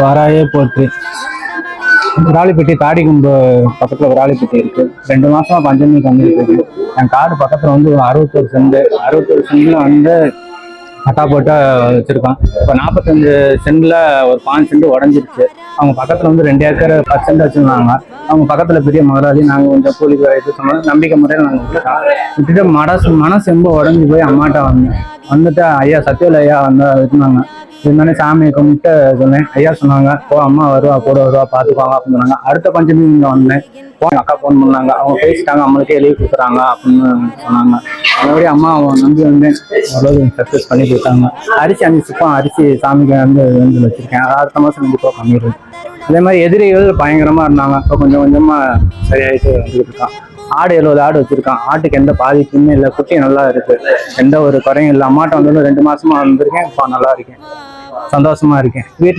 வராயே போட்டு விராலிப்பட்டி தாடிக்கும்பு பக்கத்துல விராலிப்பட்டி இருக்கு. ரெண்டு மாசமா பஞ்சமி வந்துருக்கு என் காடு பக்கத்துல வந்து அறுபத்தொரு செண்டு. அறுபத்தொரு செண்டுல வந்து அட்டா போட்டா வச்சிருக்கான். இப்போ நாற்பத்தஞ்சு செண்டில் ஒரு பாஞ்சு சென்ட் உடஞ்சிருச்சு. அவங்க பக்கத்துல வந்து ரெண்டு ஏக்கர் பத்து செண்டு வச்சிருந்தாங்க. அவங்க பக்கத்துல பெரிய முதலாளி நாங்க கொஞ்சம் கூலி இது சொன்னோம். நம்பிக்கை முறையில் நாங்கள் விட்டுட்டோம் விட்டுட்டு மனசு மனசு ரொம்ப உடஞ்சி போய் அம்மாட்ட வந்தேன். வந்துட்டு ஐயா சத்யவேல் ஐயா வந்து இருந்தாங்க. இருந்தானே சாமியை கும்பிட்டு சொன்னேன். ஐயா சொன்னாங்க போ அம்மா வருவா கூட வருவா பார்த்துக்குவாங்க அப்படின்னு சொன்னாங்க. அடுத்த பஞ்சமி இங்கே வந்தேன். போன் அக்கா ஃபோன் பண்ணாங்க. அவங்க பேசிட்டாங்க நம்மளுக்கே லீவ் கொடுக்குறாங்க அப்படின்னு சொன்னாங்க. மறுபடியும் அம்மா அவங்க நம்பி வந்தேன். அவ்வளோ சக்ஸஸ் பண்ணி கொடுத்தாங்க. அரிசி அஞ்சு சிப்பம் அரிசி சாமிக்கு வந்து வந்து வச்சிருக்கேன். அடுத்த மாதம் கண்டிப்பாக பண்ணிடுவேன். அதே மாதிரி எதிரிகள் பயங்கரமா இருந்தாங்க. இப்போ கொஞ்சம் கொஞ்சமாக சரியாயிட்டு வந்துட்டு இருக்கான் ஆடு எழுபது ஆடு வச்சிருக்கான். ஆட்டுக்கு எந்த பாதிப்புமே இல்லை. குட்டி நல்லா இருக்கு. எந்த ஒரு குறையும் இல்லை. அம்மாட்ட வந்து ரெண்டு மாசமா வந்திருக்கேன். இப்போ நல்லா இருக்கேன். சந்தோஷமா இருக்கேன். வீட்டுல